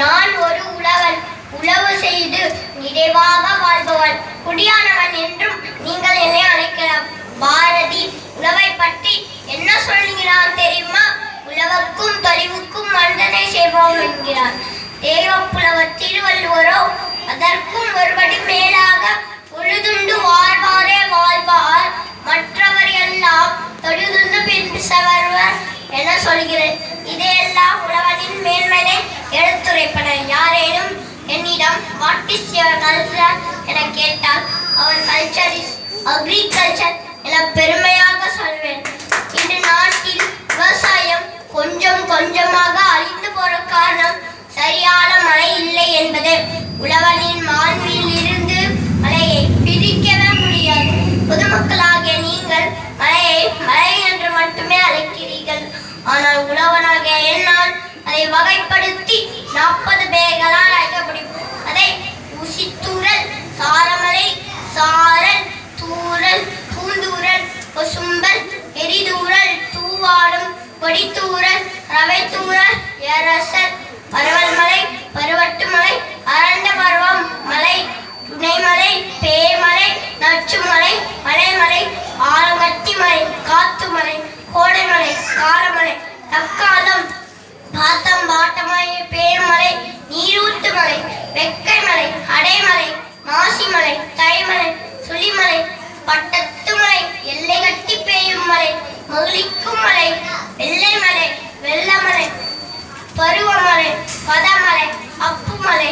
நான் ஒரு உழவன். உழவு செய்து நிறைவாக வாழ்பவன். குடியானவன் என்றும் நீங்கள் என்னை அழைக்கலாம். பாரதி உழவை பற்றி என்ன சொல்கிறான் தெரியுமா? உழவுக்கும் தொழிவுக்கும் மந்தனை செய்வோம் என்கிறார் தேவப்புலவர் திருவள்ளுவரோ அதற்கும் ஒருபடி மேலாக பொழுதுண்டு வாழ்வாரே வாழ்வார் மற்றவர் எல்லாம் தொழுதுண்டு பின் சவர்வர் என சொல்கிறேன். வாட் இஸ் யுவர் கல்ச்சர் என கேட்டால் அவர் கல்ச்சர் இஸ் அக்ரிகல்ச்சர் என பெருமையாக சொல்வேன். இந்த நாட்டில் விவசாயம் கொஞ்சம் கொஞ்சமாக அழிந்து போற காரணம் சரியான மழை இல்லை என்பது. உழவனின் மாண்பில் இருந்து மழையை பிரிக்கவே முடியாது. பொதுமக்களாகிய நீங்கள் மழையை மழை என்று மட்டுமே அழைக்கிறீர்கள். ஆனால் உழவனாகிய என்னால் அதை வகைப்படுத்தி கொடித்தூரல் ரவைத்தூரல் ஏரசல் பருவட்டு பருவட்டுமலை அரண்ட பருவம் மலை துணைமலை பேமலை நச்சுமலை மலைமலை ஆலங்கட்டி மலை காத்துமலை கோடைமலை காலமலை தக்காலம் பாத்தம் பாட்டமலை பேருமலை நீரூத்து மலை வெக்கை மலை அடைமலை மாசிமலை தைமலை சுழிமலை பட்டத்து மலை எல்லை கட்டி பெய்யும் மலை மகிழிக்கும் மலை வெள்ளை மலை வெள்ளமலை பருவமலை பதமலை அப்புமலை